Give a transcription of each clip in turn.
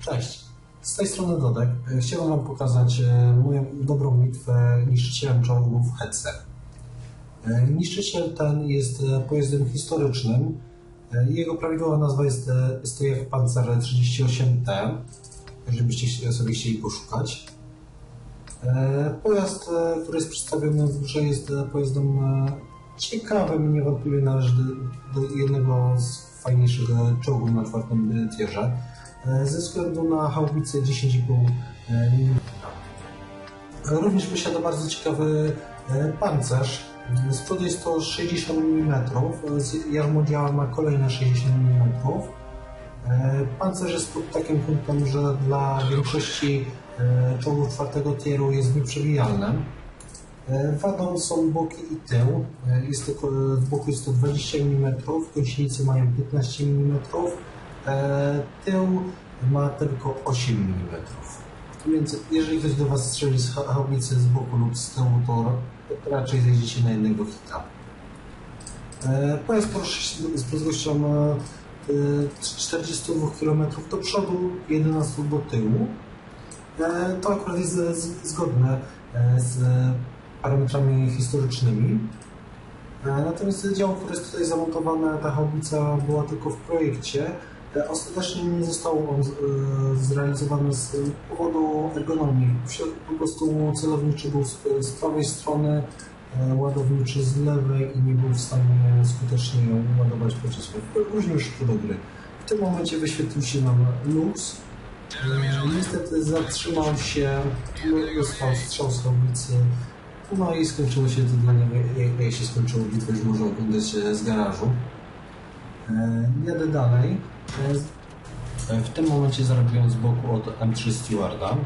Cześć, z tej strony Dodek. E, Chciałem Wam pokazać e, moją dobrą bitwę niszczycielem czołgów Hetzer. E, Niszczyciel ten jest pojazdem historycznym. Jego prawidłowa nazwa jest, jest to jak Panzer 38T, żebyście sobie chcieli poszukać. Pojazd, który jest przedstawiony w grze jest pojazdem ciekawym niewątpliwie należy do, jednego z fajniejszych czołgów na czwartym tierze. E, Ze względu na haubicę 10,5 mm. Również posiada bardzo ciekawy e, pancerz. Przodu jest to 60 mm, z jarmodziała ma kolejne 60 mm. E, Pancerz jest pod takim kątem, że dla większości czołgów czwartego tieru jest nieprzebijalny. E, Wadą są boki i tył. Jest to, w boku jest to 20 mm, gąsienice mają 15 mm, tył ma tylko 8 mm. Więc jeżeli ktoś do Was strzeli z ha- haubicy z boku lub z tyłu, to ra- raczej zejdziecie na jednego hita. E, Pojazd się z prędkością e, e, 42 km do przodu, 11 do tyłu. E, To akurat jest zgodne e, z parametrami historycznymi. E, Natomiast działo, które jest tutaj zamontowane, ta haubica była tylko w projekcie. E, Ostatecznie nie został on e, z powodu ergonomii. Po prostu celowniczy był z, prawej strony, e, ładowniczy z lewej i nie był w stanie skutecznie ładować pocisków. Różnie już do gry. W tym momencie wyświetlił się nam luz. Niestety zatrzymał się, dostał strzał z haubicy. No i skończyło się to dla niego, jak, się skończyło bitwę, już może oglądać z garażu. E, Jadę dalej. E, W tym momencie zarobiłem z boku od M3 Stewarda.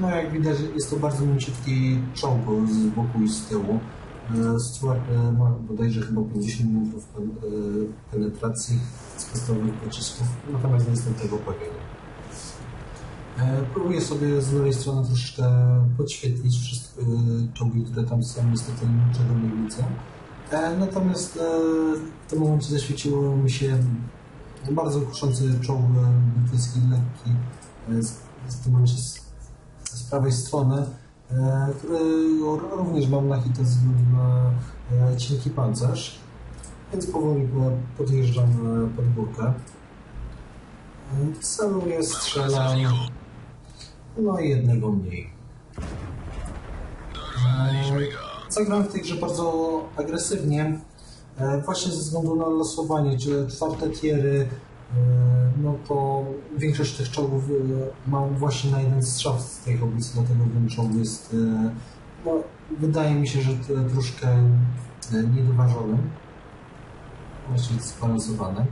No jak widać jest to bardzo mięciutki czołg z boku i z tyłu. E, Steward e, ma bodajże chyba 50 mm pen- e, penetracji z podstawowych pocisków, natomiast nie jestem tego pewien. E, Próbuję sobie z lewej strony troszeczkę podświetlić wszystkie e, czołgi, które tam są, niestety niczego nie widzę. E, Natomiast e, w tym momencie zaświeciło mi się bardzo kuszący czołg e, brytyjski, lekki, z, w tym momencie z, z prawej strony, który również mam na hita ze względu na cienki pancerz, więc powoli po- podjeżdżam pod górkę. Celuję, strzelam, no i jednego mniej. Zagram w tej grze bardzo agresywnie, e, właśnie ze względu na losowanie, czy czwarte tiery, e, no to większość tych czołgów e, mam właśnie na jeden strzał z tej hobbicy, dlatego ten czołg jest, no, wydaje mi się, że troszkę niedoważony, właściwie zbalansowany.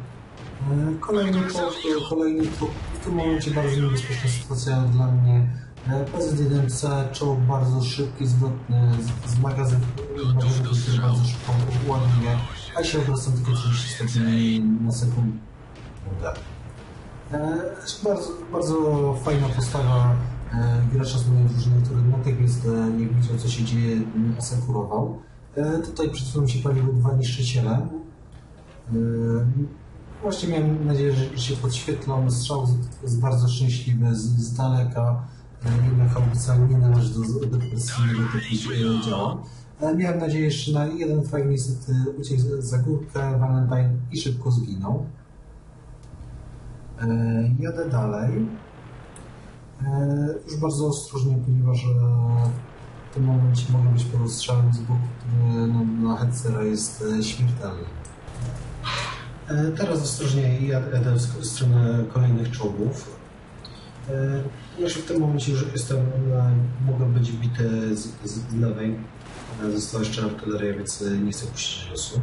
Kolejny e, kolejny w tym momencie bardzo niebezpieczna sytuacja dla mnie. E, PZ-1C, czołg bardzo szybki, zwrotny, z, z magazyn, magazynku też bardzo szybko ładnie, a się obracam tylko 30 stopni na sekundę. E, bardzo, bardzo fajna postawa e, gracza z mojej drużyny, który natychmiast e, jak widział co się dzieje, asekurował. E, tutaj przed chwilą się paliły dwa niszczyciele. E, Właśnie miałem nadzieję, że się podświetlą. Strzał z- jest bardzo szczęśliwy z, z daleka. Jednak haubica nie należy do zbyt precyzyjnego typu działa. Miałem nadzieję jeszcze na jeden frag, niestety uciekł za- górkę Valentine i szybko zginął. E, Jadę dalej. E, Już bardzo ostrożnie, ponieważ e, w tym momencie mogę być pod ostrzałem z boku, który no, na headsera jest śmiertelny. Teraz ostrożnie jadę w stronę kolejnych czołgów. Ponieważ w tym momencie już jestem, mogę być bity z, z lewej. E, Została jeszcze artyleria, więc e, nie chcę puścić losu.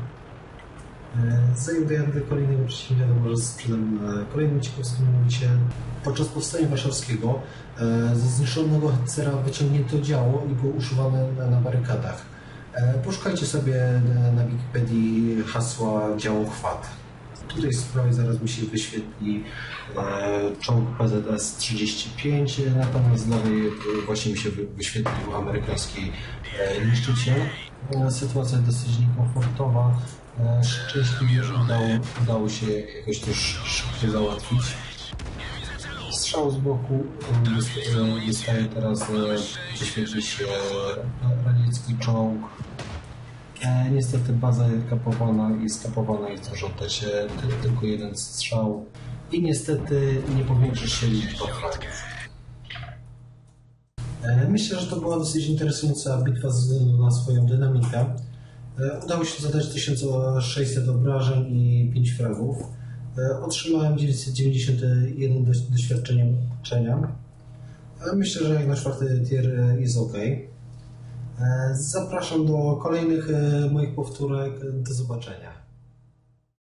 Dojadę do kolejnego przeciwnika, to może sprzedam kolejnym ciekawskim momencie. Podczas powstania warszawskiego ze zniszczonego Hetzera wyciągnięto działo i było używane na, na barykadach. Poszukajcie sobie na, na Wikipedii hasła działo chwat. Z prawej zaraz mi się wyświetli e, czołg PZS-35, natomiast z lewej e, właśnie mi się wy- wyświetlił amerykański e, niszczyciel. E, Sytuacja dosyć niekomfortowa. E, Szczęśliwie udało, udało się jakoś też szybko załatwić. strzał z boku e, jest, dostaje teraz e, wyświetlić e, radziecki czołg. E, niestety baza jest kapowana i skapowana jest oddać e, ty- tylko jeden strzał. I niestety nie powiększy się liczba fragów. E, Myślę, że to była dosyć interesująca bitwa ze względu na swoją dynamikę. E, Udało się zadać 1600 obrażeń i 5 fragów. E, Otrzymałem 991 doś- doświadczenia. E, Myślę, że jak na czwarty tier e, jest ok. Zapraszam do kolejnych e, moich powtórek. Do zobaczenia.